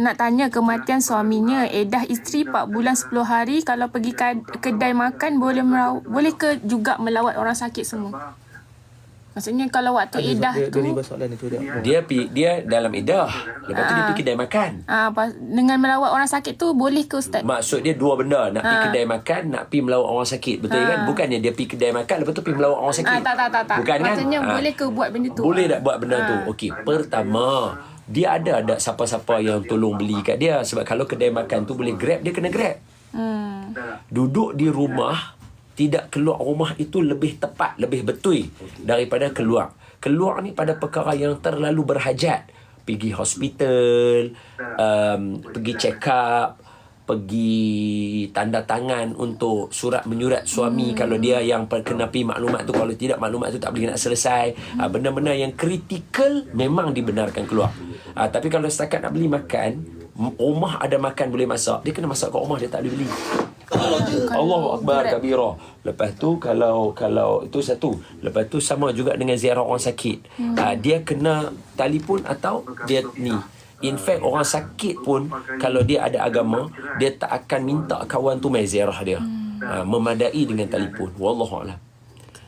Nak tanya kematian suaminya, edah isteri 4 bulan 10 hari kalau pergi kedai makan boleh meraw- boleh ke juga melawat orang sakit semua? Maksudnya kalau waktu edah dia, tu dia dia. Dia pi, dia dalam edah. Lepas tu dia pergi kedai makan. ah, dengan melawat orang sakit tu boleh ke ustaz? Maksud dia dua benda. Nak pergi kedai makan, nak pergi melawat orang sakit. Betul kan? Bukannya dia pergi kedai makan, lepas tu pergi melawat orang sakit. Ah, tak tak tak tak. Bukan kan? Maksudnya Ah. boleh ke buat benda tu? Boleh tak buat benda tu? Okey, pertama, dia ada ada siapa-siapa yang tolong beli kat dia. Sebab kalau kedai makan tu boleh grab, dia kena grab. Hmm. Duduk di rumah, tidak keluar rumah itu lebih tepat, lebih betul daripada keluar. Keluar ni pada perkara yang terlalu berhajat. Pergi hospital, um, pergi check up, pergi tanda tangan untuk surat menyurat suami hmm. kalau dia yang perkenapi maklumat tu kalau tidak maklumat tu tak boleh nak selesai hmm. benda-benda yang kritikal memang dibenarkan keluar ha, tapi kalau setakat nak beli makan rumah ada makan boleh masak dia kena masak kat rumah dia tak boleh beli Allahu akbar kabira. Lepas tu kalau kalau itu satu. Lepas tu sama juga dengan ziarah orang sakit. Hmm. Uh, dia kena telefon atau dia ni. In fact orang sakit pun kalau dia ada agama, dia tak akan minta kawan tu mai ziarah dia. Hmm. Uh, memadai dengan telefon. Wallahu a'lam.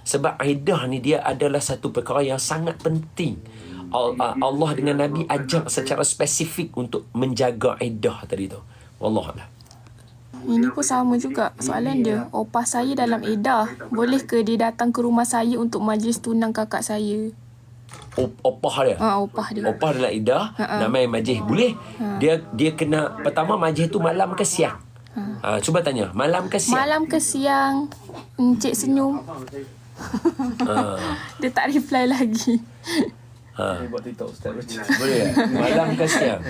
Sebab aidah ni dia adalah satu perkara yang sangat penting. Uh, Allah dengan Nabi ajak secara spesifik untuk menjaga aidah tadi tu. Wallahu a'lam. Ini pun sama juga soalan dia. Opah saya dalam edah. Boleh ke dia datang ke rumah saya untuk majlis tunang kakak saya? Op- opah dia. Ha, opah dia. Opah dalam idah uh-uh. Nama yang majlis Boleh Dia dia kena Pertama majlis tu malam ke siang ha. Cuba tanya Malam ke siang Malam ke siang? Encik senyum. ha. Dia tak reply lagi. ha. Dia buat TikTok Ustaz baca. Boleh tak? Malam ke siang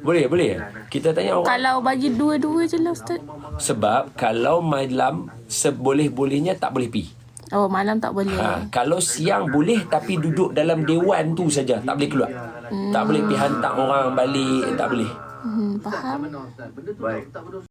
Boleh boleh Kita tanya orang Kalau bagi dua-dua je lah Ustaz. Sebab Kalau malam Seboleh-bolehnya Tak boleh pi Oh, malam tak boleh. ha. Kalau siang boleh Tapi duduk dalam dewan tu saja Tak boleh keluar Tak boleh pi hantar orang balik Tak boleh Hmm, faham? Baik.